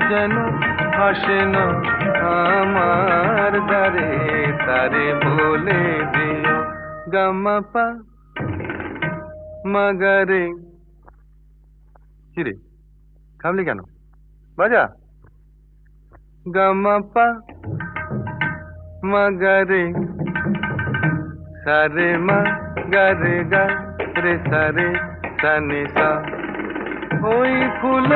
যেন হাসে না আমার দ্বারে তারে বলে দিও গামাপা মাগারে। কিরে, থামলি কেন? বাজা। গামাপা মাগারে, সারে মা গারে গা রে, সারে সানে সা ওই ফুল